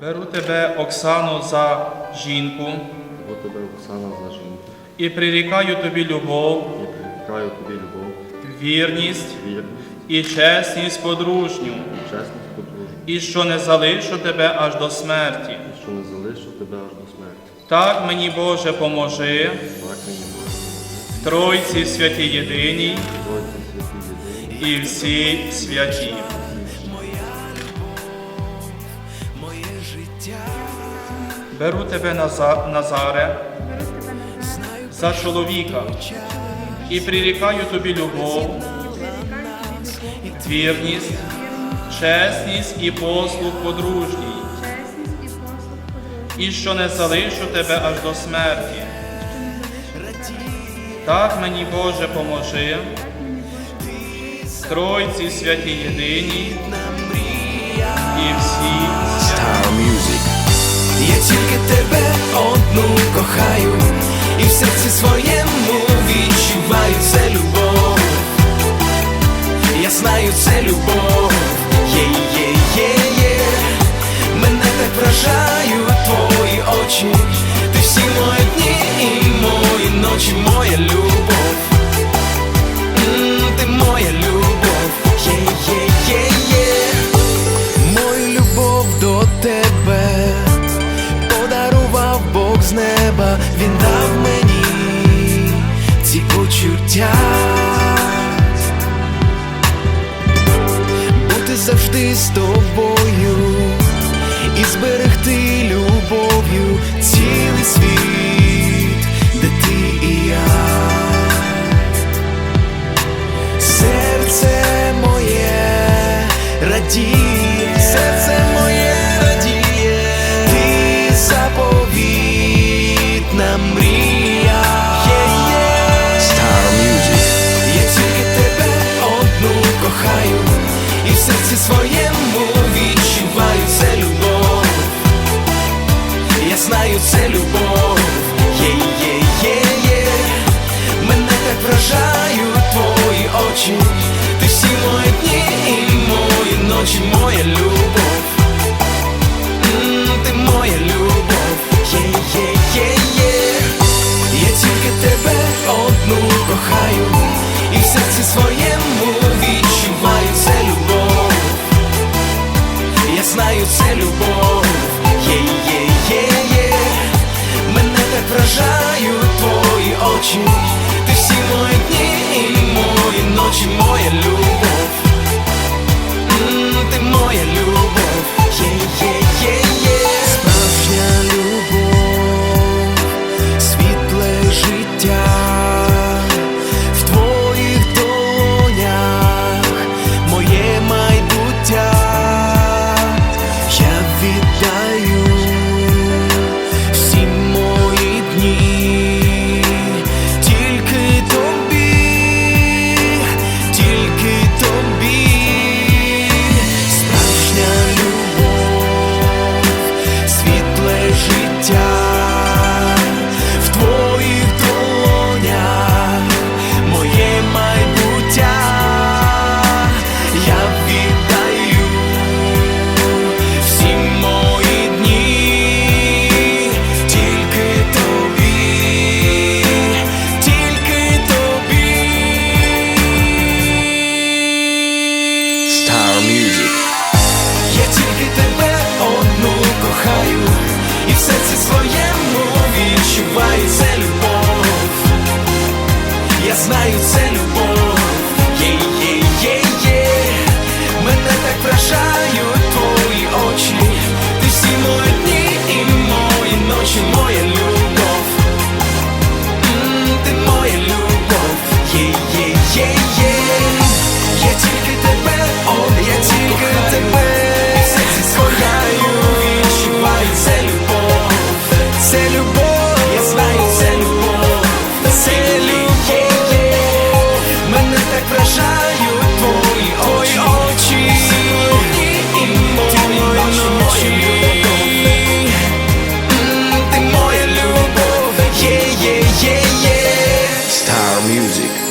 Беру тебе, Оксано, за жінку Бо тебе, Оксана, за жінку. і прирікаю тобі любов, І прирікаю тобі любов, вірність вірність і чесність подружню, і чесність подружню, і що не залишу тебе аж до смерті. і що не залишу тебе аж до смерті. Так мені, Боже, поможи Так мені Боже, в Тройці святій єдиній Тройці святі єдині, і всі святі. Беру тебе, Наза- Назаре, за чоловіка. І прирікаю тобі любов, вірність, чесність і послуг подружній, і що не залишу тебе аж до смерті. Так мені, Боже, поможи, Тройці святі єдині. І всі. Я тільки тебе з неба, він дав мені ці почуття. Бути завжди з тобою і зберегти любов'ю цілий світ, де ти і я. Серце моє радіє, своєму відчуваю це любов. Я знаю це любов. Є, є, є, є. Мене так вражають твої очі. Ти всі мої дні і мої ночі, моя любов. Я знаю це Music.